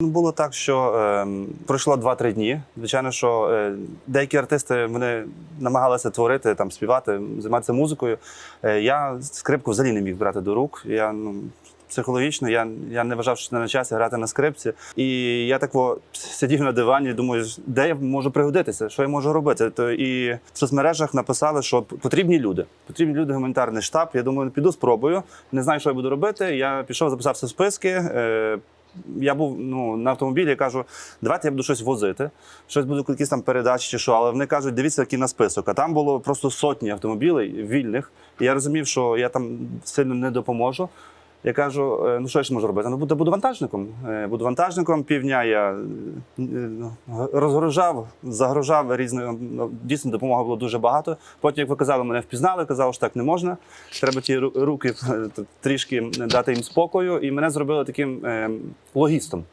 Ну, Було так, що е, пройшло 2-3 дні. Звичайно, що е, деякі артисти вони намагалися творити, там, співати, займатися музикою. Е, я скрипку взагалі не міг брати до рук. Я ну, психологічно я, я не вважав, що на часі грати на скрипці. І я так во, сидів на дивані, думаю, де я можу пригодитися, що я можу робити. То і в соцмережах написали, що потрібні люди. Потрібні люди, гуманітарний штаб. Я думаю, піду спробую. Не знаю, що я буду робити. Я пішов, записався в списки. Е, я був ну, на автомобілі, я кажу, давайте я буду щось возити, щось буду якісь там передачі чи що. Але вони кажуть, дивіться, який на список. А там було просто сотні автомобілів вільних. І я розумів, що я там сильно не допоможу. Я кажу, е, ну що я ж можу робити? Ну буду, вантажником. Е, Буду вантажником. Півдня я загрожав розгружав, загружав різною. ну, Дійсно, допомоги було дуже багато. Потім, як ви казали, мене впізнали, казали, що так не можна. Треба ті руки е, трішки дати їм спокою. І мене зробили таким е, логістом.